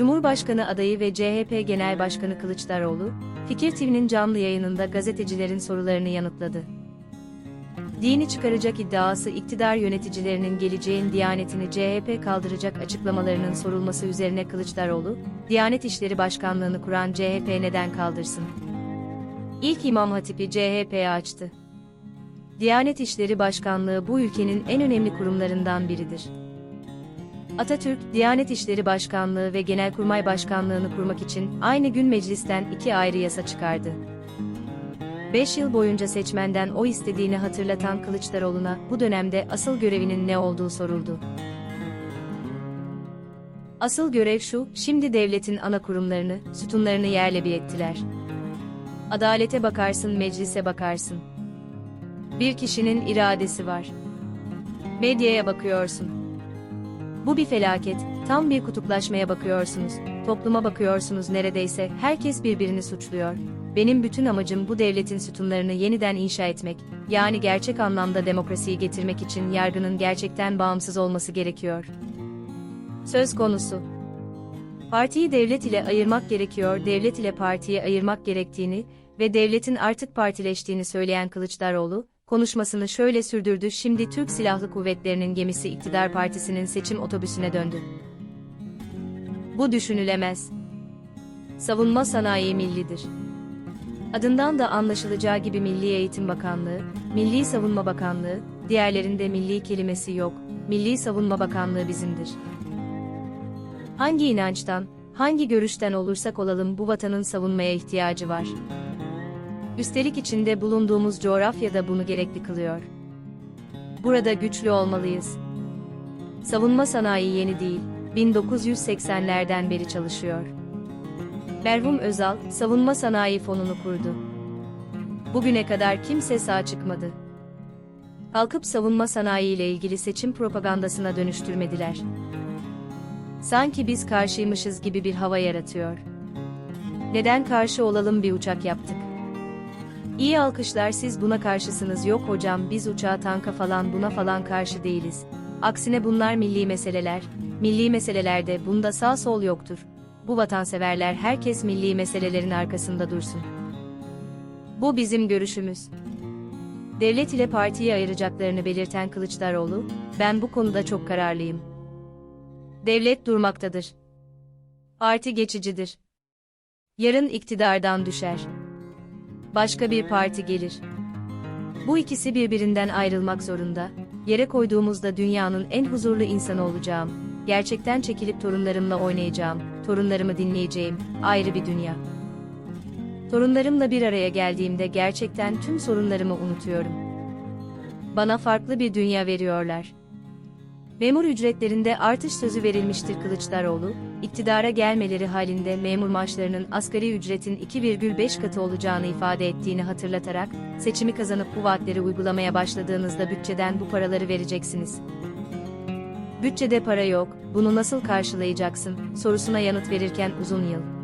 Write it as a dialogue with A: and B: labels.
A: Cumhurbaşkanı adayı ve CHP Genel Başkanı Kılıçdaroğlu, Fikir TV'nin canlı yayınında gazetecilerin sorularını yanıtladı. Dini çıkaracak iddiası iktidar yöneticilerinin geleceğin Diyanetini CHP kaldıracak açıklamalarının sorulması üzerine Kılıçdaroğlu, Diyanet İşleri Başkanlığını kuran CHP neden kaldırsın? İlk İmam Hatipi CHP'ye açtı. Diyanet İşleri Başkanlığı bu ülkenin en önemli kurumlarından biridir. Atatürk, Diyanet İşleri Başkanlığı ve Genelkurmay Başkanlığını kurmak için aynı gün meclisten iki ayrı yasa çıkardı. 5 yıl boyunca seçmenden o istediğini hatırlatan Kılıçdaroğlu'na bu dönemde asıl görevinin ne olduğu soruldu. Asıl görev şu, şimdi devletin ana kurumlarını, sütunlarını yerle bir ettiler. Adalete bakarsın, meclise bakarsın. Bir kişinin iradesi var. Medyaya bakıyorsun. Bu bir felaket, tam bir kutuplaşmaya bakıyorsunuz, topluma bakıyorsunuz neredeyse, herkes birbirini suçluyor. Benim bütün amacım bu devletin sütunlarını yeniden inşa etmek, yani gerçek anlamda demokrasiyi getirmek için yargının gerçekten bağımsız olması gerekiyor. Söz konusu. Partiyi devlet ile ayırmak gerekiyor, devlet ile partiyi ayırmak gerektiğini ve devletin artık partileştiğini söyleyen Kılıçdaroğlu, konuşmasını şöyle sürdürdü. Şimdi Türk Silahlı Kuvvetleri'nin gemisi iktidar partisinin seçim otobüsüne döndü. Bu düşünülemez. Savunma sanayi millidir. Adından da anlaşılacağı gibi Milli Eğitim Bakanlığı, Milli Savunma Bakanlığı, diğerlerinde milli kelimesi yok. Milli Savunma Bakanlığı bizimdir. Hangi inançtan, hangi görüşten olursak olalım bu vatanın savunmaya ihtiyacı var. Üstelik içinde bulunduğumuz coğrafyada bunu gerekli kılıyor. Burada güçlü olmalıyız. Savunma sanayi yeni değil, 1980'lerden beri çalışıyor. Merhum Özal, Savunma Sanayi Fonu'nu kurdu. Bugüne kadar kimse sağ çıkmadı. Kalkıp savunma sanayi ile ilgili seçim propagandasına dönüştürmediler. Sanki biz karşıymışız gibi bir hava yaratıyor. Neden karşı olalım bir uçak yaptık? İyi alkışlar siz buna karşısınız yok hocam biz uçağa tanka falan buna falan karşı değiliz. Aksine bunlar milli meseleler, milli meselelerde bunda sağ sol yoktur. Bu vatanseverler herkes milli meselelerin arkasında dursun. Bu bizim görüşümüz. Devlet ile partiyi ayıracaklarını belirten Kılıçdaroğlu, ben bu konuda çok kararlıyım. Devlet durmaktadır. Parti geçicidir. Yarın iktidardan düşer. Başka bir parti gelir. Bu ikisi birbirinden ayrılmak zorunda. Yere koyduğumuzda dünyanın en huzurlu insanı olacağım. Gerçekten çekilip torunlarımla oynayacağım. Torunlarımı dinleyeceğim. Ayrı bir dünya. Torunlarımla bir araya geldiğimde gerçekten tüm sorunlarımı unutuyorum. Bana farklı bir dünya veriyorlar. Memur ücretlerinde artış sözü verilmiştir Kılıçdaroğlu, iktidara gelmeleri halinde memur maaşlarının asgari ücretin 2,5 katı olacağını ifade ettiğini hatırlatarak, seçimi kazanıp bu vaatleri uygulamaya başladığınızda bütçeden bu paraları vereceksiniz. Bütçede para yok, bunu nasıl karşılayacaksın, sorusuna yanıt verirken uzun yıl.